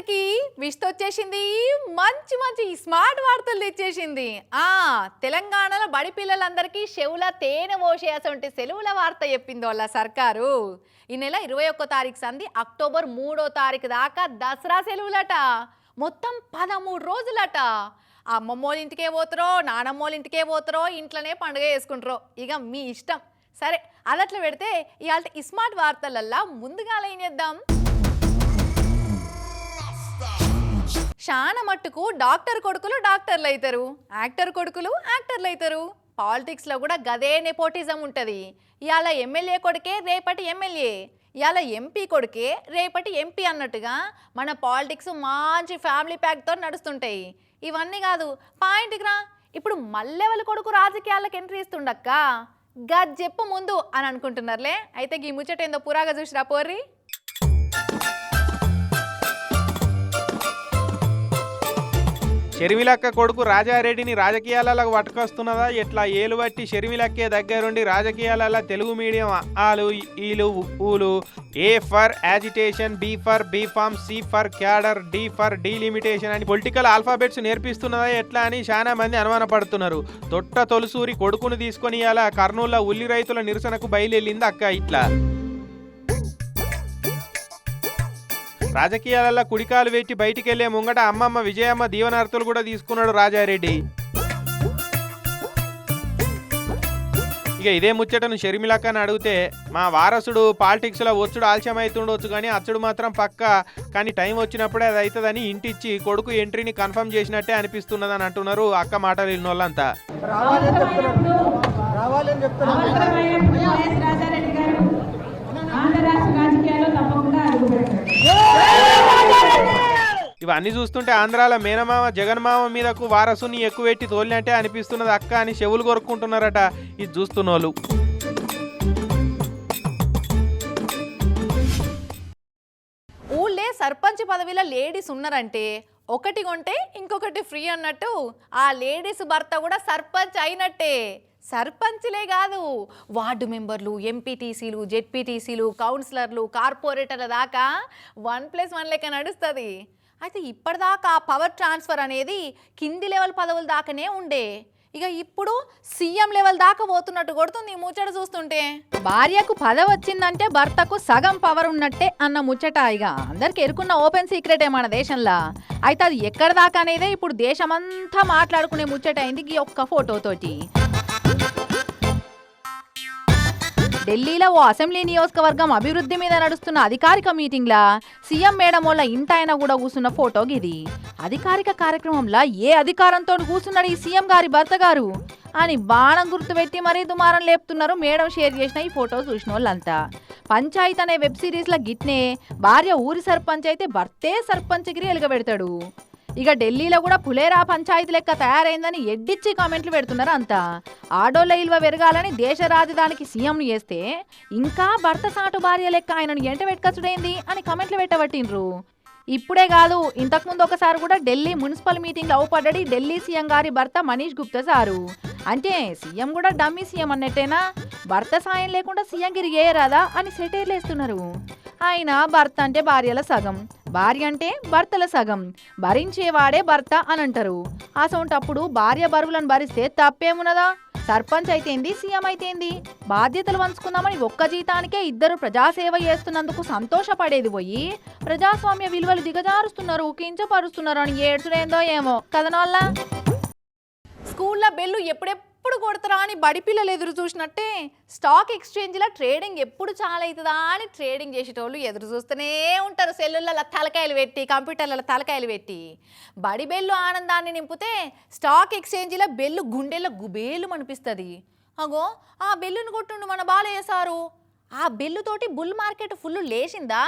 అందరికీ విష్త వచ్చేసింది. మంచి మంచి స్మార్ట్ వార్తలు తెచ్చేసింది. ఆ తెలంగాణలో బడి పిల్లలందరికీ చెవుల తేనె పోసేటువంటి సెలవుల వార్త చెప్పింది వాళ్ళ సర్కారు. ఈ నెల ఇరవై ఒక్కో తారీఖు సంది అక్టోబర్ మూడో తారీఖు దాకా దసరా సెలవులట. మొత్తం పదమూడు రోజులట. అమ్మమ్మోళ్ళ ఇంటికే పోతారో నానమ్మోళ్ళ ఇంటికే పోతారో ఇంట్లోనే పండుగ చేసుకుంటారో. ఇక మీ ఇష్టం. సరే అదట్లా పెడితే ఇవాళ ఈ స్మార్ట్ వార్తలల్లా ముందుగా ఏం చేద్దాం? చాలా మట్టుకు డాక్టర్ కొడుకులు డాక్టర్లు అవుతారు యాక్టర్ కొడుకులు యాక్టర్లు అవుతారు పాలిటిక్స్లో కూడా గదే నెపోటిజం ఉంటుంది. ఇవాళ ఎమ్మెల్యే కొడుకే రేపటి ఎమ్మెల్యే. ఇవాళ ఎంపీ కొడుకే రేపటి ఎంపీ అన్నట్టుగా మన పాలిటిక్స్ మంచి ఫ్యామిలీ ప్యాక్తో నడుస్తుంటాయి. ఇవన్నీ కాదు పాయింట్కి రా. ఇప్పుడు మల్లెవల కొడుకు రాజకీయాలకు ఎంట్రీ ఇస్తుండక్క? గది చెప్పు ముందు అని అనుకుంటున్నారులే. అయితే ఈ ముచ్చట ఏందో పురాగా చూసిరా పోర్రి? షర్మిలక్క కొడుకు రాజారెడ్డిని రాజకీయాలకు పట్టుకొస్తున్నదా? ఇట్లా ఏలు బట్టి షర్మిలక్కే దగ్గరుండి రాజకీయాలలో తెలుగు మీడియం ఆలు ఈలు ఊలు. A for agitation B for B form C for cadre D for delimitation అని పొలిటికల్ ఆల్ఫాబెట్స్ నేర్పిస్తున్నదా? ఎట్లా అని చాలా మంది అనుమానపడుతున్నారు. తొట్ట తొలుసూరి కొడుకును తీసుకొని అలా కర్నూలులో ఉల్లి రైతుల నిరసనకు బయలుదేరింది అక్క ఇట్లా. రాజకీయాలలో కుడికాలు పెట్టి బయటికి వెళ్ళే ముంగట అమ్మమ్మ విజయమ్మ దీవనార్థులు కూడా తీసుకున్నాడు రాజారెడ్డి. ఇక ఇదే ముచ్చటను షర్మిలక్కని అడిగితే మా వారసుడు పాలిటిక్స్లో వచ్చుడు ఆలస్యం అవుతుండొచ్చు కానీ అచ్చుడు మాత్రం పక్క కానీ టైం వచ్చినప్పుడే అది అవుతుందని ఇంటిచ్చి కొడుకు ఎంట్రీని కన్ఫర్మ్ చేసినట్టే అనిపిస్తున్నదని అంటున్నారు అక్క మాటలు విన్న వాళ్ళంతా రాజారెడ్డి గారు. రాజకీయాల్లో తప్పకుండా ఇవన్నీ చూస్తుంటే ఆంధ్రాల మేనమామ జగన్మామ మీదకు వారసుని ఎక్కువ పెట్టి తోలినట్టే అనిపిస్తున్నది అక్క అని చెవులు కొరుక్కుంటున్నారట ఇది చూస్తున్నోళ్ళు. ఊళ్ళే సర్పంచ్ పదవిలో లేడీస్ ఉన్నారంటే ఒకటి కొంటే ఇంకొకటి ఫ్రీ అన్నట్టు ఆ లేడీస్ భర్త కూడా సర్పంచ్ అయినట్టే. సర్పంచ్లే కాదు వార్డు మెంబర్లు ఎంపీటీసీలు జెడ్పీటీసీలు కౌన్సిలర్లు కార్పొరేటర్ల దాకా వన్ ప్లస్ వన్ లెక్క నడుస్తుంది. అయితే ఇప్పటిదాకా ఆ పవర్ ట్రాన్స్ఫర్ అనేది కింది లెవెల్ పదవుల దాకానే ఉండే. ఇక ఇప్పుడు సీఎం లెవెల్ దాకా పోతున్నట్టు కొడుతుంది ముచ్చట చూస్తుంటే. భార్యకు పదవి వచ్చిందంటే భర్తకు సగం పవర్ ఉన్నట్టే అన్న ముచ్చట ఇక. అందరికి ఎరుకున్న ఓపెన్ సీక్రెటే మన దేశంలో. అయితే అది ఎక్కడ దాకా అనేదే ఇప్పుడు దేశమంతా మాట్లాడుకునే ముచ్చట అయింది ఈ ఒక్క ఫోటోతోటి. ఢిల్లీలో ఓ అసెంబ్లీ నియోజకవర్గం అభివృద్ధి మీద నడుస్తున్న అధికారిక మీటింగ్లా సీఎం మేడం వల్ల ఇంటాయన కూడా కూర్చున్న ఫోటో ఇది అధికారిక కార్యక్రమంలో ఏ అధికారంతో కూర్చున్నాడు ఈ సీఎం గారి భర్త గారు? అని బాణం గుర్తుపెట్టి మరీ దుమారం లేపుతున్నారు మేడం షేర్ చేసిన ఈ ఫోటో చూసిన వాళ్ళంతా పంచాయత్ అనే వెబ్ సిరీస్లో గిట్నే భార్య ఊరి సర్పంచ్ అయితే భర్తే సర్పంచ్గిరి ఎలుగబెడతాడు ఇక ఢిల్లీలో కూడా పులేరా పంచాయతీ లెక్క తయారైందని ఎడ్డిచ్చి కామెంట్లు పెడుతున్నారు అంతా. ఆడోళ్ళ ఇల్వ పెరగాలని దేశ రాజధానికి సీఎంను చేస్తే ఇంకా భర్త సాటు భార్య లెక్క ఆయనను ఎంట పెట్టుకచ్చుడైంది అని కామెంట్లు పెట్టబట్టిండ్రు. ఇప్పుడే కాదు ఇంతకుముందు ఒకసారి కూడా ఢిల్లీ మున్సిపల్ మీటింగ్లో అవుపడ్డది ఢిల్లీ సీఎం గారి భర్త మనీష్ గుప్తా సారు. అంటే సీఎం కూడా డమ్మీ సీఎం అన్నట్టేనా? భర్త సాయం లేకుండా సీఎం గిరి చేయరాదా అని సెటైర్లు వేస్తున్నారు ఆయన భర్త అంటే భార్యల సగం. భార్య అంటే భర్తల సగం. భరించేవాడే భర్త అని అంటారు అసొంటప్పుడు భార్య బరువులను భరిస్తే తప్పేమున్నదా? సర్పంచ్ అయితేంది సీఎం అయితేంది? బాధ్యతలు పంచుకుందామని ఒక్క జీతానికే ఇద్దరు ప్రజాసేవ చేస్తున్నందుకు సంతోషపడేది పోయి ప్రజాస్వామ్య విలువలు దిగజారుస్తున్నారు కించపరుస్తున్నారు అని ఏడ్చుడేందో ఏమో. కదనోళ్ళ స్కూల్లో బెల్లు ఎప్పుడెప్పుడు ఎప్పుడు కొడతారా అని బడి పిల్లలు ఎదురు చూసినట్టే స్టాక్ ఎక్స్చేంజ్లో ట్రేడింగ్ ఎప్పుడు చాలా అవుతుందా అని ట్రేడింగ్ చేసేటోళ్ళు ఎదురు చూస్తూనే ఉంటారు. సెల్లులలో తలకాయలు పెట్టి కంప్యూటర్లలో తలకాయలు పెట్టి. బడి బెల్లు ఆనందాన్ని నింపితే స్టాక్ ఎక్స్చేంజ్లో బెల్లు గుండెల్లో గుబేలు అనిపిస్తుంది అగో ఆ బెల్లును కొట్టుండు మన బాలయ్య ఆ బెల్లుతోటి బుల్ మార్కెట్ ఫుల్ లేచిందా?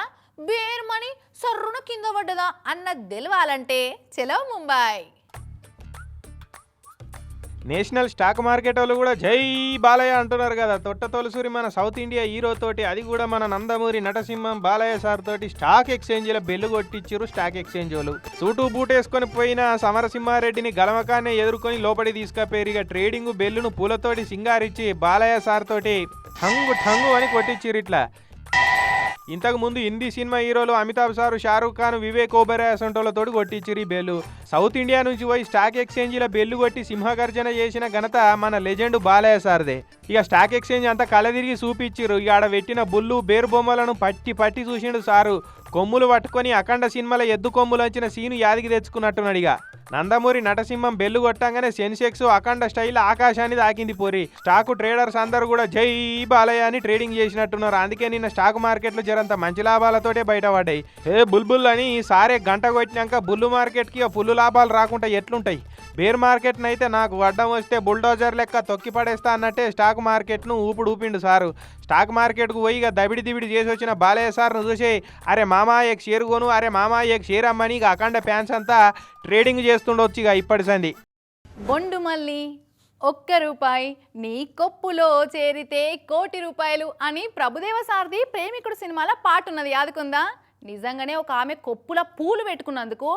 బేర్మని సర్రును కింద పడ్డదా అన్నది తెలవాలంటే చెలవు ముంబై నేషనల్ స్టాక్ మార్కెట్ వాళ్ళు కూడా జై బాలయ్య అంటున్నారు కదా. తొట్ట తొలసూరి మన సౌత్ ఇండియా హీరో తోటి అది కూడా మన నందమూరి నటసింహం బాలయ్య సార్ తోటి స్టాక్ ఎక్స్చేంజ్ల బెల్లు కొట్టించారు స్టాక్ ఎక్స్చేంజ్ వాళ్ళు. సూటు బూటేసుకొని పోయిన సమరసింహారెడ్డిని గలమకాన్నే ఎదుర్కొని లోపలి తీసుకపోయారు ఇక ట్రేడింగ్ బెల్లును పూలతోటి సింగారిచ్చి బాలయ్య సార్ తోటి ఠంగు ఠంగు అని కొట్టించారు ఇట్లా. ఇంతకు ముందు హిందీ సినిమా హీరోలు అమితాబ్ సారు షారూఖ్ ఖాన్ వివేక్ ఓబెరాయ్ అసంటోళ్ళతోటి కొట్టించిరి బెల్లు. సౌత్ ఇండియా నుంచి పోయి స్టాక్ ఎక్స్చేంజీల బెల్లు కొట్టి సింహగర్జన చేసిన ఘనత మన లెజెండ్ బాలయ్య సార్దే. ఇక స్టాక్ ఎక్స్చేంజ్ అంతా కలదిరిగి చూపించిర్రు ఇక ఆడ పెట్టిన బుల్లు బేరు బొమ్మలను పట్టి పట్టి చూసిండు సారు. కొమ్ములు పట్టుకొని అఖండ సినిమాల ఎద్దు కొమ్ములు వచ్చిన సీను యాదికి తెచ్చుకున్నట్టున్నాడు ఇక. నందమూరి నటసింహం బెల్లు కొట్టంగానే సెన్సెక్స్ అఖండ స్టైల్ ఆకాశాన్ని తాకింది పోరి. స్టాక్ ట్రేడర్స్ అందరూ కూడా జై బాలయ్య అని ట్రేడింగ్ చేసినట్టున్నారు. అందుకే నిన్న స్టాక్ మార్కెట్లు జరంత మంచి లాభాలతోటే బయటపడ్డాయి. ఏ బుల్బుల్ అని సారే గంట కొట్టినాక బుల్లు మార్కెట్కి ఫుల్ లాభాలు రాకుండా ఎట్లుంటాయి? బేర్ మార్కెట్ను అయితే నాకు వడ్డం వస్తే బుల్డోజర్ లెక్క తొక్కి పడేస్తా అన్నట్టే స్టాక్ మార్కెట్ను ఊపుడు ఊపిండు సారు. స్టాక్ మార్కెట్కు పోయి ఇక దబిడి దిబిడి చేసి వచ్చిన బాలయ్య సార్ను చూసి అరే మామా ఎక్ షేర్ కొను అరే మామా ఎక్ షేర్ అమ్మని ఇక అఖండ ఫ్యాన్స్ అంతా ట్రేడింగ్ చేస్తుండొచ్చు ఇక ఇప్పటి సంది బొండు మళ్ళీ ఒక్క రూపాయి నీ కొప్పులో చేరితే కోటి రూపాయలు అని ప్రభుదేవ సారథి ప్రేమికుడు సినిమాలో పాట ఉన్నది యాదుకుందా? నిజంగానే ఒక ఆమె కొప్పుల పూలు పెట్టుకున్నందుకు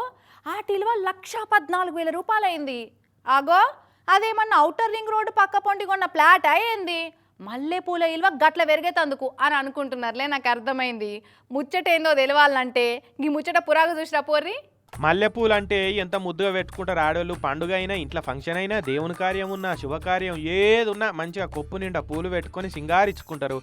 ఆ టిలువ లక్ష పద్నాలుగు వేల రూపాయలైంది. ఆగో అదేమన్నా ఔటర్ రింగ్ రోడ్డు పక్క పొంటి కొన్న ప్లాట్ అయ్యింది మల్లె పూల ఇల్వ గట్ల పెరిగేతందుకు అని అనుకుంటున్నారులే నాకు అర్థమైంది. ముచ్చట ఏందో తెలవాలంటే ఈ ముచ్చట పురాగు చూసిరా పోర్రి? మల్లెపూలు అంటే ఎంత ముద్దుగా పెట్టుకుంటారు ఆడవాళ్ళు. పండుగ అయినా ఇంట్లో ఫంక్షన్ అయినా దేవుని కార్యం ఉన్నా శుభకార్యం ఏది ఉన్నా మంచిగా కొప్పు నిండా పూలు పెట్టుకొని సింగారించుకుంటారు.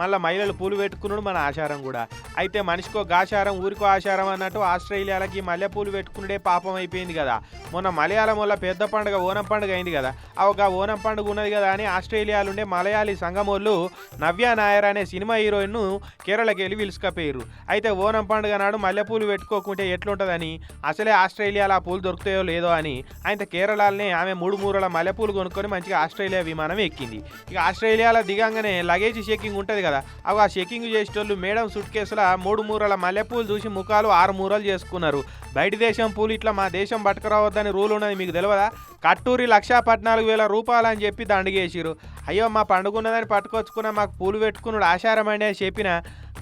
మళ్ళీ మహిళలు పూలు పెట్టుకున్నాడు మన ఆచారం కూడా. అయితే మనిషికో గాచారం ఊరికో ఆచారం అన్నట్టు ఆస్ట్రేలియాలకి మల్లెపూలు పెట్టుకునే పాపం అయిపోయింది కదా. మొన్న మలయాళం వల్ల పెద్ద పండుగ ఓనం పండుగ అయింది కదా. ఆ ఒక ఓనం పండుగ ఉన్నది కదా అని ఆస్ట్రేలియాలో ఉండే మలయాళీ సంఘం వాళ్ళు నవ్య నాయర్ అనే సినిమా హీరోయిన్ను కేరళకి వెళ్ళి పిలుచుకపోయారు అయితే ఓనం పండుగ నాడు మల్లెపూలు పెట్టుకోకుంటే ఎట్లుంటుందని అసలే ఆస్ట్రేలియాలో ఆ పూలు దొరుకుతాయో లేదో అని ఆయన కేరళలోనే ఆమె మూడు మూరల మల్లెపూలు కొనుక్కొని మంచిగా ఆస్ట్రేలియా విమానం ఎక్కింది. ఇక ఆస్ట్రేలియాలో దిగంగానే లగేజ్ చెకింగ్ ఉంటుంది కదా అవి ఆ చెకింగ్ చేసేటోళ్ళు మేడం సూట్ కేసుల మూడు మూరల మల్లెపూలు చూసి ముఖాలు ఆరు మూరలు చేసుకున్నారు. బయట దేశం పూలు ఇట్లా మా దేశం పట్టుకురావద్దని రూల్ ఉన్నది మీకు తెలియదా కట్టూరి లక్షా పద్నాలుగు వేల రూపాయలు అని చెప్పి దండగేసిరు అయ్యో మా పండుగ ఉన్నదని పట్టుకొచ్చుకున్న మాకు పూలు పెట్టుకున్నాడు ఆశారం అని చెప్పిన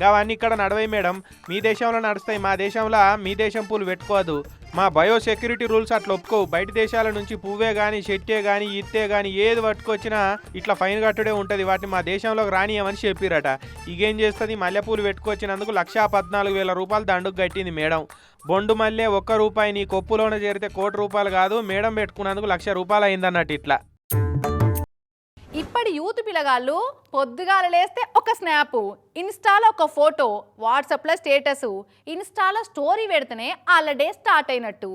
అవన్నీ ఇక్కడ నడవాయి మేడం. మీ దేశంలో నడుస్తాయి. మా దేశంలో మీ దేశం పూలు పెట్టుకోదు మా బయో సెక్యూరిటీ రూల్స్ అట్లా ఒప్పుకోవు బయట దేశాల నుంచి పువ్వే కానీ చెట్టే కానీ ఇత్తే కానీ ఏది పట్టుకొచ్చినా ఇట్లా ఫైన్ కట్టుడే ఉంటుంది. వాటిని మా దేశంలోకి రానియమని చెప్పిరట. ఇగేం చేస్తుంది? మల్లెపూలు పెట్టుకొచ్చినందుకు లక్షా పద్నాలుగు వేల రూపాయలు దండుకు కట్టింది మేడం. బొండు మల్లె ఒక్క రూపాయి నీ కొప్పులోనే చేరితే కోటి రూపాయలు కాదు. మేడం పెట్టుకున్నందుకు లక్ష రూపాయలు అయిందన్నట్టు ఇట్లా. ఇప్పటి యూత్ పిల్లగాళ్ళు పొద్దుగాల లేస్తే ఒక స్నాప్ ఇన్స్టాలో ఒక ఫోటో వాట్సాప్లో స్టేటస్ ఇన్స్టాలో స్టోరీ పెడితేనే వాళ్ళ డే స్టార్ట్ అయినట్టు.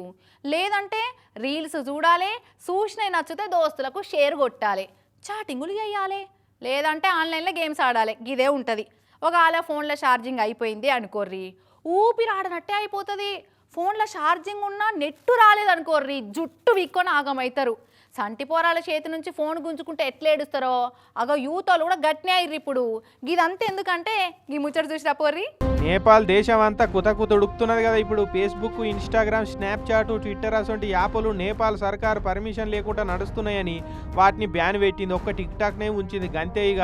లేదంటే రీల్స్ చూడాలి సూచన నచ్చితే దోస్తులకు షేర్ కొట్టాలి. చాటింగులు చేయాలి. లేదంటే ఆన్లైన్లో గేమ్స్ ఆడాలి. ఇదే ఉంటుంది. ఒకవేళ ఫోన్లో ఛార్జింగ్ అయిపోయింది అనుకోర్రి. ఊపిరి ఆడనట్టే అయిపోతుంది. ఫోన్లో ఛార్జింగ్ ఉన్నా నెట్టు రాలేదనుకోర్రి. జుట్టు విక్కొని ఆగమవుతారు సంటి పోరాల చేతి నుంచి ఫోన్ గుంజుకుంటే ఎట్లా ఏడుస్తారో? అగో యూత్ వాళ్ళు కూడా గట్నే అయ్యారు ఇప్పుడు. ఇదంతా ఎందుకంటే ఈ ముచ్చట చూసిరా పోర్రి నేపాల్ దేశం అంతా కుతకుతుడుకుతున్నది కదా ఇప్పుడు. ఫేస్బుక్ ఇన్స్టాగ్రామ్ స్నాప్చాట్ ట్విట్టర్ అసొంటి యాప్లు నేపాల్ సర్కార్ పర్మిషన్ లేకుండా నడుస్తున్నాయని వాటిని బ్యాన్ పెట్టింది. ఒక్క టిక్ టాక్నే ఉంచింది గంతే ఇక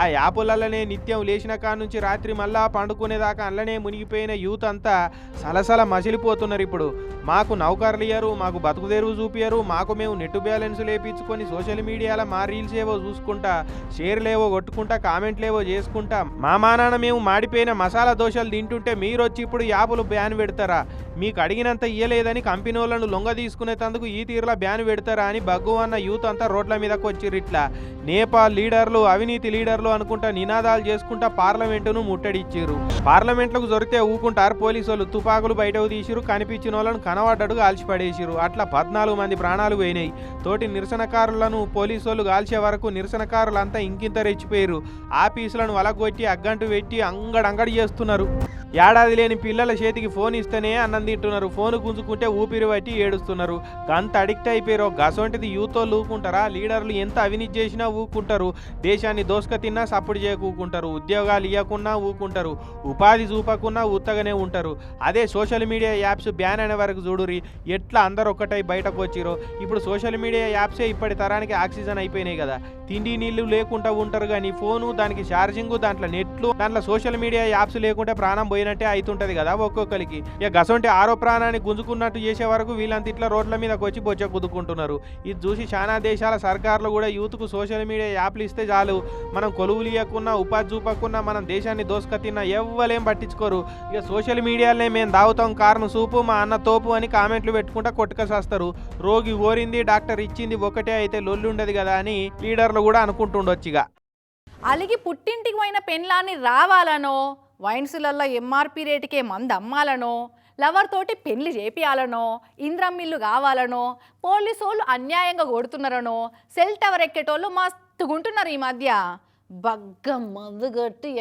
ఆ యాపులలోనే నిత్యం లేచిన కాడ నుంచి రాత్రి మళ్ళా పండుకునేదాకా అందులోనే మునిగిపోయిన యూత్ అంతా సలసల మసిలిపోతున్నారు ఇప్పుడు. మాకు నౌకర్లు ఇయ్యరు మాకు బతుకు తెరువు చూపియరు మాకు మేము నెట్ బ్యాలెన్స్ లేపించుకొని సోషల్ మీడియాలో మా రీల్స్ ఏవో చూసుకుంటా షేర్లేవో కొట్టుకుంటా కామెంట్లేవో చేసుకుంటా మా మానాన మేము మాడిపోయిన మసాలా దోశ దోశలు తింటుంటే మీరు వచ్చి ఇప్పుడు యాపులు బ్యాన్ పెడతారా? మీకు అడిగినంత ఇయ్యలేదని కంపెనీ వాళ్ళను లొంగ తీసుకునేందుకు ఈ తీరులో బ్యాన్ పెడతారా అని బగ్గు అన్న యూత్ అంతా రోడ్ల మీదకు వచ్చిర్రు ఇట్లా. నేపాల్ లీడర్లు అవినీతి లీడర్లు అనుకుంటా నినాదాలు చేసుకుంటా పార్లమెంటును ముట్టడిచ్చిర్రు పార్లమెంట్లకు దొరికితే ఊకుంటారు పోలీసు వాళ్ళు తుపాకులు బయటకు తీసిరు కనిపించిన వాళ్ళను కనబడ్డడు కాల్చిపడేసిరు అట్లా పద్నాలుగు మంది ప్రాణాలు పోయినాయి. తోటి నిరసనకారులను పోలీసు వాళ్ళు కాల్చే వరకు నిరసనకారులంతా ఇంకింత రెచ్చిపోయారు ఆఫీసులను వలగొట్టి అగ్గంటు పెట్టి అంగడంగడి చేస్తున్నారు. Valeu! ఏడాది లేని పిల్లల చేతికి ఫోన్ ఇస్తేనే అన్నం తింటున్నారు. ఫోన్ గుంజుకుంటే ఊపిరి పట్టి ఏడుస్తున్నారు. అంత అడిక్ట్ అయిపోయారో. గసొంటిది యూతో వాళ్ళు ఊకుంటారా లీడర్లు ఎంత అవినీతి చేసినా ఊకుంటారు. దేశాన్ని దోసుక తిన్నా సప్పుడు చేయకూకుంటారు. ఉద్యోగాలు ఇవ్వకున్నా ఊకుంటారు. ఉపాధి చూపకున్నా ఉత్తగానే ఉంటారు. అదే సోషల్ మీడియా యాప్స్ బ్యాన్ అయిన వరకు చూడురి ఎట్లా అందరు ఒక్కటై బయటకు వచ్చిరో ఇప్పుడు సోషల్ మీడియా యాప్సే ఇప్పటి తరానికి ఆక్సిజన్ అయిపోయినాయి కదా. తిండి నీళ్ళు లేకుండా ఉంటారు కానీ ఫోను దానికి ఛార్జింగ్ దాంట్లో నెట్లు దాంట్లో సోషల్ మీడియా యాప్స్ లేకుంటే ప్రాణం పోయి పోయినట్టే అవుతుంటది కదా ఒక్కొక్కరికి. ఇక గసంటి ఆరో ప్రాణాన్ని గుంజుకున్నట్టు చేసే వరకు వీళ్ళంత ఇట్లా రోడ్ల మీదకి వచ్చి బొచ్చ కుదుకుంటున్నారు ఇది చూసి చాలా దేశాల సర్కార్లు కూడా యూత్కు సోషల్ మీడియా యాప్లు ఇస్తే చాలు. మనం కొలువులు ఇవ్వకున్నా ఉపాధి చూపకున్నా మనం దేశాన్ని దోసుకతిన్నా ఎవ్వలేం పట్టించుకోరు. ఇక సోషల్ మీడియాలోనే మేము దావుతాం కారణం సూపు మా అన్న తోపు అని కామెంట్లు పెట్టుకుంటా కొట్టుకసేస్తారు రోగి ఓరింది డాక్టర్ ఇచ్చింది ఒకటే అయితే లొల్లుండదు కదా అని లీడర్లు కూడా అనుకుంటుండొచ్చు ఇక. అలిగి పుట్టింటికి పోయిన పెన్లాన్ని రావాలనో? వైన్సులల్లో ఎంఆర్పి రేటుకే మంది అమ్మాలనో లవర్ తోటి పెళ్ళి చేపియాలనో ఇంద్రమ్మిల్లు కావాలనో పోలీసు వాళ్ళు అన్యాయంగా కొడుతున్నారనో సెల్ టవర్ ఎక్కేటోళ్ళు మస్తుగుంటున్నారు ఈ మధ్య. బగ్గ మందు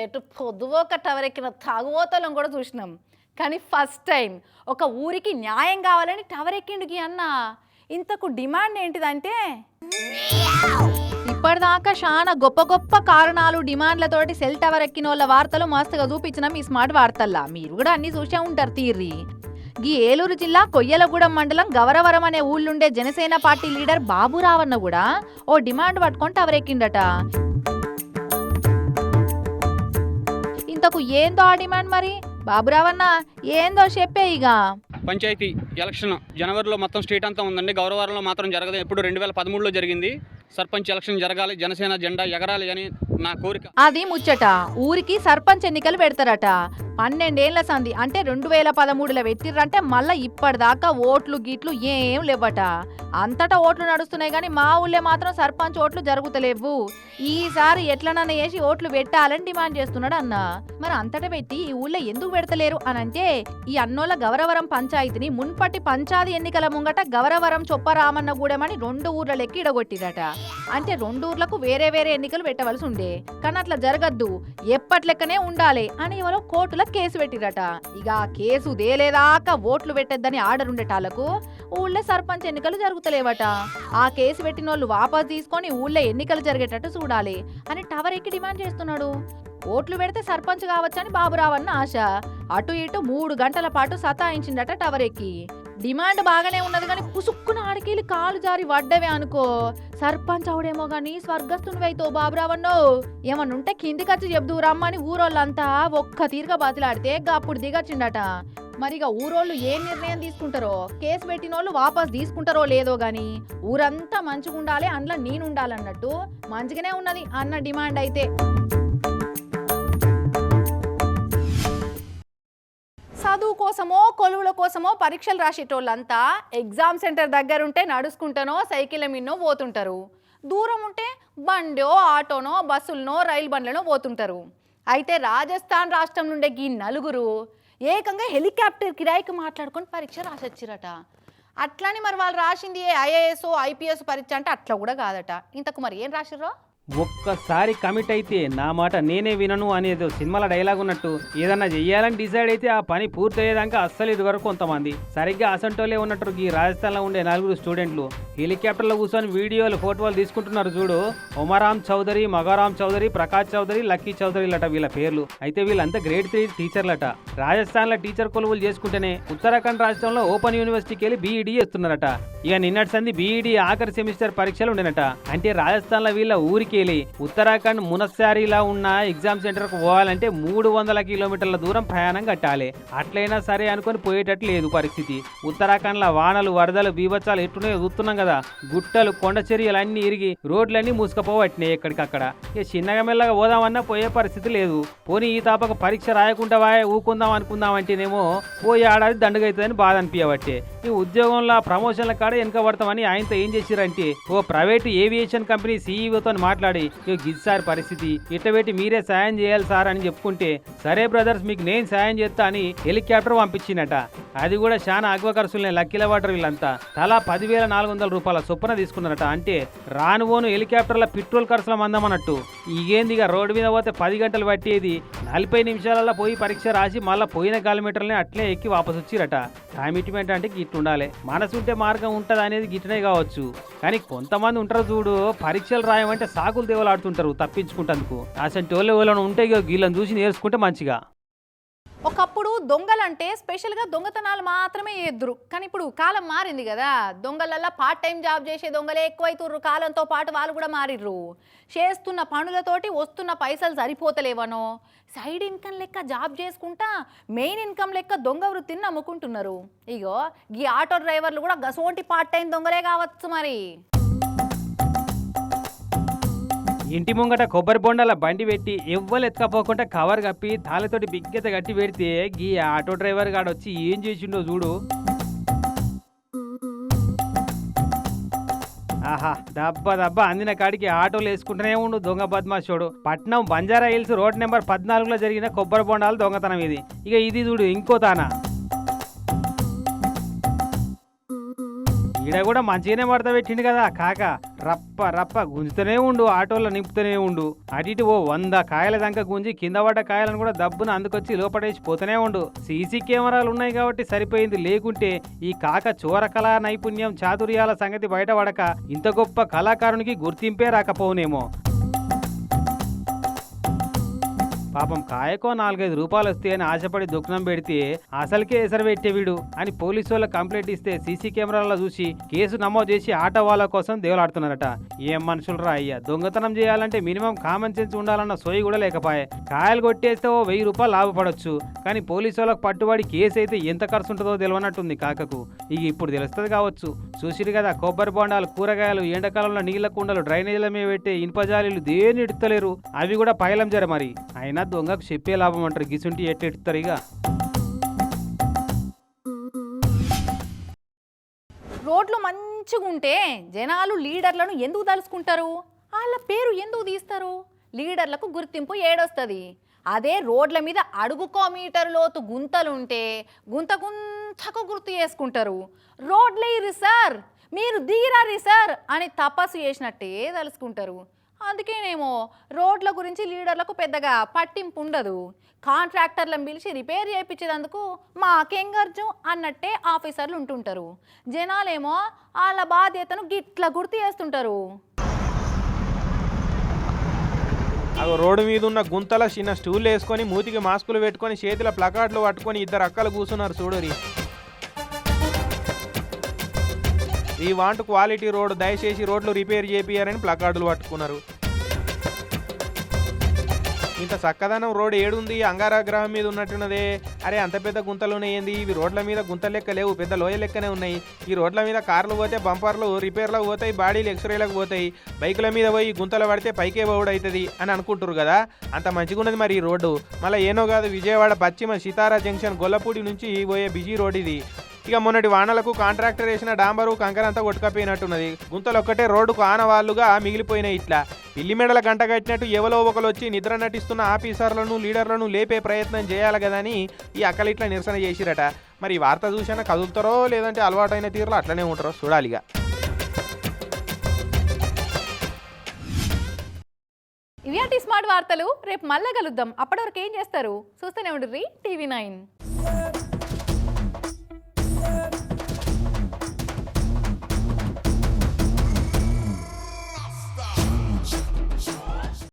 ఎటు పొద్దువోక టవర్ ఎక్కిన తాగుబోతలను కూడా చూసినాం. కానీ ఫస్ట్ టైం ఒక ఊరికి న్యాయం కావాలని టవర్ ఎక్కిండుకి అన్న. ఇంతకు డిమాండ్ ఏంటిదంటే? ఇప్పటిదాకా చాలా గొప్ప గొప్ప కారణాలు డిమాండ్లతోటి సెల్ టవర్ ఎక్కిన వాళ్ళ వార్తలు మస్తుగా చూపించిన మీ స్మార్ట్ వార్తల్లా. మీరు కూడా అన్ని చూసే ఉంటారు తీర్రి. గీ ఏలూరు జిల్లా కొయ్యలగూడెం మండలం గవరవరం అనే ఊళ్ళుండే జనసేన పార్టీ లీడర్ బాబురావన్న కూడా ఓ డిమాండ్ పట్టుకొని టవర్ ఎక్కిండట ఇంతకు ఏందో ఆ డిమాండ్ మరి? బాబు రావన్న ఏందో చెప్పే ఇక పంచాయతీ ఎలక్షన్ జనవరిలో మొత్తం స్టేట్ అంతా ఉందండి. గౌరవరంలో మాత్రం జరగదు. ఎప్పుడు రెండు వేల పదమూడులో జరిగింది. సర్పంచ్ ఎలక్షన్ జరగాలి జనసేన జెండా ఎగరాలి అని నా కోరిక. అది ముచ్చట. ఊరికి సర్పంచ్ ఎన్నికలు పెడతారట. పన్నెండేళ్ళ సంధి అంటే రెండు వేల పదమూడులో పెట్టిర్రంటే మళ్ళా ఇప్పటిదాకా ఓట్లు గిట్లు ఏం లేవట. అంతటా ఓట్లు నడుస్తున్నాయి కానీ మా ఊళ్ళో మాత్రం సర్పంచ్ ఓట్లు జరుగుతలేవు. ఈసారి ఎట్లనన్నా వేసి ఓట్లు పెట్టాలని డిమాండ్ చేస్తున్నాడు అన్న. మరి అంతటా పెట్టి ఈ ఊళ్ళో ఎందుకు పెడతలేరు అని అంటే ఈ అన్నోళ్ళ గౌరవరం పంచాయతీని మున్పటి పంచాది ఎన్నికల ముంగట గౌరవరం చొప్పరామన్న గూడెమని రెండు ఊర్ల లెక్కి ఇడగొట్టిరట. అంటే రెండు ఊర్లకు వేరే వేరే ఎన్నికలు పెట్టవలసి ఉండే. కానీ అట్లా జరగద్దు. ఎప్పట్లెక్కనే ఉండాలి అని ఎవరో కోర్టులో కేసు పెట్టిరట. ఇక ఆ కేసు దేలేదాకా ఓట్లు పెట్టద్దని ఆర్డర్ ఉండేటాలకు ఊళ్ళో సర్పంచ్ ఎన్నికలు జరుగుతలేవట. ఆ కేసు పెట్టిన వాళ్ళు వాపస్ తీసుకొని ఊళ్ళో ఎన్నికలు జరిగేటట్టు చూడాలి అని టవర్ ఎక్కి డిమాండ్ చేస్తున్నాడు. ఓట్లు పెడితే సర్పంచ్ కావచ్చని బాబురావన్న ఆశ. అటు ఇటు మూడు గంటల పాటు సతాయించిందట టవర్ ఎక్కి. డిమాండ్ బాగానే ఉన్నది కానీ పుసుక్కున ఆడికెళ్ళి కాలు జారి వడ్డవే అనుకో. సర్పంచ్ అవుడేమో గాని స్వర్గస్థునివైతో బాబురావన్నో. ఏమన్నుంటే కిందికి వచ్చి చెబుదూ రమ్మని ఊరోళ్ళంతా ఒక్క తీరుగా బతిలాడితే అప్పుడు దిగచ్చిండట. మరిగా ఊరోళ్ళు ఏ నిర్ణయం తీసుకుంటారో కేసు పెట్టిన వాళ్ళు వాపస్ తీసుకుంటారో లేదో గాని ఊరంతా మంచిగా ఉండాలి అందులో నేనుండాలన్నట్టు మంచిగానే ఉన్నది అన్న డిమాండ్ అయితే. చదువు కోసమో కొలువుల కోసమో పరీక్షలు రాసేటోళ్ళంతా ఎగ్జామ్ సెంటర్ దగ్గర ఉంటే నడుచుకుంటానో సైకిల్ మిన్నో పోతుంటారు. దూరం ఉంటే బండో ఆటోనో బస్సులనో రైలు బండ్లనో పోతుంటారు. అయితే రాజస్థాన్ రాష్ట్రం నుండే ఈ నలుగురు ఏకంగా హెలికాప్టర్ కిరాయికి మాట్లాడుకొని పరీక్ష రాసొచ్చిరట. అట్లానే మరి వాళ్ళు రాసింది ఐఏఎస్ ఐపీఎస్ పరీక్ష అంటే అట్లా కూడా కాదట. ఇంతకు మరి ఏం రాసిర్రో? ఒక్కసారి కమిట్ అయితే నా మాట నేనే వినను అనేది సినిమాల డైలాగ్ ఉన్నట్టు ఏదన్నా చెయ్యాలని డిసైడ్ అయితే ఆ పని పూర్తయ్యేదాకా అస్సలు ఇదివరకు కొంతమంది. సరిగ్గా అసంటోలే ఉన్నట్టు ఈ రాజస్థాన్లో ఉండే నలుగురు స్టూడెంట్లు హెలికాప్టర్లో కూర్చొని వీడియోలు ఫోటోలు తీసుకుంటున్నారు చూడు. ఉమారాం చౌదరి మగారాం చౌదరి ప్రకాష్ చౌదరి లక్కీ చౌదరిలట వీళ్ళ పేర్లు. అయితే వీళ్ళంతా గ్రేడ్ త్రీ టీచర్లట రాజస్థాన్లో టీచర్ కొలువులు చేసుకుంటేనే ఉత్తరాఖండ్ రాష్ట్రంలో ఓపెన్ యూనివర్సిటీకి వెళ్ళి బీఈడీ చేస్తున్నారట. ఇక నిన్నటి సంది బీఈడీ ఆఖరి సెమిస్టర్ పరీక్షలు ఉండేనట. అంటే రాజస్థాన్లో వీళ్ళ ఊరికి వెళ్ళి ఉత్తరాఖండ్ మునస్సారిలా ఉన్న ఎగ్జామ్ సెంటర్కు పోవాలంటే మూడు వందల కిలోమీటర్ల దూరం ప్రయాణం కట్టాలి. అట్లయినా సరే అనుకొని పోయేటట్టు లేదు పరిస్థితి. ఉత్తరాఖండ్లో వానలు వరదలు బీభత్సాలు ఎట్టున్నాయో చూస్తున్నాం కదా. గుట్టలు కొండ చర్యలు అన్ని ఇరిగి రోడ్లన్నీ మూసుకపోవట్టినాయి ఎక్కడికక్కడ. ఇక చిన్నగా మెల్లగా పోదామన్నా పోయే పరిస్థితి లేదు. పోనీ ఈ తాపక పరీక్ష రాయకుండా ఊకుందాం అనుకుందాం అంటేనేమో పోయి ఆడాది దండగవుతుందని బాధ అనిపించబట్టే ఈ ఉద్యోగంలో ప్రమోషన్ల కాడ వెనక పడతామని ఆయనతో ఏం చేసిరంటే ఓ ప్రైవేట్ ఏవియేషన్ కంపెనీ సీఈఓతో మాట్లాడి మాట్లాడి గిజ్ సార్ పరిస్థితి. ఇట్ట పెట్టి మీరే సాయం చేయాలి సార్ అని చెప్పుకుంటే సరే బ్రదర్స్ మీకు నేను సాయం చేస్తా అని హెలికాప్టర్ పంపించినట అది కూడా చాలా అగ్వ ఖర్చులనే లక్కీల వాటర్ వీళ్ళంతా. తలా పదివేల నాలుగు వందల రూపాయల చొప్పున తీసుకున్నారట. అంటే రానుబోను హెలికాప్టర్ల పెట్రోల్ ఖర్చుల మందమన్నట్టు. ఇగేంది ఇక రోడ్డు మీద పోతే పది గంటలు పట్టేది. నలభై నిమిషాలలో పోయి పరీక్ష రాసి మళ్ళీ పోయిన కిలోమీటర్లనే అట్లే ఎక్కి వాపసు వచ్చిరట. కమిట్మెంట్ అంటే గిట్టుండాలి మనసు ఉంటే మార్గం ఉంటుంది అనేది గిట్టనే కావచ్చు. కానీ కొంతమంది ఉంటారు చూడు పరీక్షలు రాయమంటే సాకులు దేవలాడుతుంటారు తప్పించుకుంటందుకు. అసలు వాళ్ళు ఎవరైనా ఉంటే ఇక వీళ్ళని చూసి నేర్చుకుంటే మంచిగా. ఒకప్పుడు దొంగలంటే స్పెషల్గా దొంగతనాలు మాత్రమే చేద్దురు. కానీ ఇప్పుడు కాలం మారింది కదా. దొంగలల్లా పార్ట్ టైం జాబ్ చేసే దొంగలే ఎక్కువైతుర్రు. కాలంతో పాటు వాళ్ళు కూడా మారిర్రు. చేస్తున్న పనులతోటి వస్తున్న పైసలు సరిపోతలేవనో. సైడ్ ఇన్కమ్ లెక్క జాబ్ చేసుకుంటా మెయిన్ ఇన్కమ్ లెక్క దొంగ వృత్తిని నమ్ముకుంటున్నారు. ఇగో ఈ ఆటో డ్రైవర్లు కూడా గసోంటి పార్ట్ టైం దొంగలే కావచ్చు మరి. ఇంటి ముంగట కొబ్బరి బొండాల బండి పెట్టి ఎవ్వరు ఎత్తుకపోకుండా కవర్ కప్పి తాళతోటి బిగ్గత గట్టి పెడితే గీ ఆటో డ్రైవర్ గాడు వచ్చి ఏం చేసిండో చూడు. ఆహా దబ్బా దబ్బా అందిన కాడికి ఆటోలు వేసుకుంటూనే ఉండు దొంగ బద్మాషోడు. పట్నం బంజారా హిల్స్ రోడ్ నెంబర్ పద్నాలుగులో జరిగిన కొబ్బరి బొండాలు దొంగతనం ఇది. ఇక ఇది చూడు ఇంకో తానా? ఈడ కూడా మంచిగానే పడతా పెట్టిండు కదా కాక రప్ప రప్ప గుంజుతూనే ఉండు ఆటోలో నింపుతూనే ఉండు. అటు ఇటు ఓ వంద కాయల దాకా గుంజి కింద పడ్డ కాయలను కూడా దబ్బున అందుకొచ్చి లోపడేసి పోతూనే ఉండు. సీసీ కెమెరాలు ఉన్నాయి కాబట్టి సరిపోయింది లేకుంటే ఈ కాక చోర కళా నైపుణ్యం చాతుర్యాల సంగతి బయటపడక ఇంత గొప్ప కళాకారునికి గుర్తింపే రాకపోవునేమో. పాపం కాయకో నాలుగైదు రూపాయలు వస్తాయని ఆశపడి దుఃఖం పెడితే అసలుకే ఎసరు పెట్టేవిడు అని పోలీసు వాళ్ళ కంప్లైంట్ ఇస్తే సీసీ కెమెరాలో చూసి కేసు నమోదు చేసి ఆటో వాళ్ళ కోసం దేవులాడుతున్నారట. ఏం మనుషులరా అయ్యా? దొంగతనం చేయాలంటే మినిమం కామన్ సెన్స్ ఉండాలన్న సోయి కూడా లేకపాయే. కాయలు కొట్టేస్తే ఓ వెయ్యి రూపాయలు లాభపడొచ్చు. కానీ పోలీసు వాళ్ళకి పట్టుబడి కేసు అయితే ఎంత ఖర్చు ఉంటుందో తెలియనట్టుంది కాకకు. ఇక ఇప్పుడు తెలుస్తుంది కావచ్చు. చూసిరు కదా కొబ్బరి బొండాలు కూరగాయలు ఎండాకాలంలో నీళ్ళ కుండలు డ్రైనేజీల మీద పెట్టే ఇనుపజాలీలు దేని ఎడుతలేరు అవి కూడా పైలం జర మరి. అయినా దొంగకు చెప్పే లాభం అంటారు. గిసుంటి ఎట్టు ఇక? రోడ్లు మంచిగా ఉంటే జనాలు లీడర్లను ఎందుకు తలుచుకుంటారు? వాళ్ళ పేరు ఎందుకు తీస్తారు? లీడర్లకు గుర్తింపు ఏడొస్తుంది. అదే రోడ్ల మీద అడుగుకో మీటర్ లోతు గుంతలుంటే గుంత గుంతకు గుర్తు చేసుకుంటారు. రోడ్లే ఇరు సార్. మీరు దిగిరారి సార్ అని తపస్సు చేసినట్టే తలుచుకుంటారు. అందుకేనేమో రోడ్ల గురించి లీడర్లకు పెద్దగా పట్టింపు ఉండదు కాంట్రాక్టర్లను పిలిచి రిపేర్ చేయించేందుకు మాకేం గర్జం అన్నట్టే ఆఫీసర్లు ఉంటుంటారు జనాలేమో వాళ్ళ బాధ్యతను గిట్ల గుర్తు చేస్తుంటారు. రోడ్డు మీద ఉన్న గుంతల చిన్న స్టూల్ వేసుకొని మూతికి మాస్కులు పెట్టుకొని చేతిలో ప్లకార్డులు పట్టుకొని ఇద్దరు అక్కలు కూర్చున్నారు చూడురి. ఈ వాంట్ క్వాలిటీ రోడ్ దయచేసి రోడ్లు రిపేర్ చేపియారని ప్లకార్డులు పట్టుకున్నారు. ఇంత చక్కదనం రోడ్ ఏడుంది అంగారాగ్రహం మీద ఉన్నట్టున్నదే. అరే అంత పెద్ద గుంతలు ఏంది? ఇవి రోడ్ల మీద గుంత లెక్క లేవు పెద్ద లోయ లెక్కనే ఉన్నాయి. ఈ రోడ్ల మీద కార్లు పోతే బంపర్లు రిపేర్లకు పోతాయి బాడీలు ఎక్స్రేలకు పోతాయి. బైకుల మీద పోయి గుంతలు పడితే పైకే బౌడ్ అవుతుంది అని అనుకుంటారు కదా? అంత మంచిగా ఉన్నది మరి ఈ రోడ్డు. మళ్ళీ ఏనో కాదు విజయవాడ పశ్చిమ సితారా జంక్షన్ గొల్లపూడి నుంచి పోయే బిజీ రోడ్ ఇది. ఇక మొన్నటి వానలకు కాంట్రాక్టర్ వేసిన డాంబరు కంకర అంతా కొట్టుకపోయినట్టున్నది. గుంతలు ఒక్కటే రోడ్డుకు ఆనవాళ్ళుగా మిగిలిపోయినాయి ఇట్లా. పిల్లి మెడల గంట కట్టినట్టు ఎవలో ఒకరు వచ్చి నిద్ర నటిస్తున్న ఆఫీసర్లను లీడర్లను లేపే ప్రయత్నం చేయాలి కదా అని ఈ అక్కలిట్ల ఇట్లా నిరసన చేసిరట. మరి వార్త చూసినా కదులుతారో లేదంటే అలవాటైన తీరులో అట్లనే ఉంటారో చూడాలిగా ఇవి స్మార్ట్ వార్తలు రేపు మళ్ళా కలుద్దాం. అప్పటి వరకు ఏం చేస్తారు? చూస్తూనే ఉండ్రి టీవీ నైన్.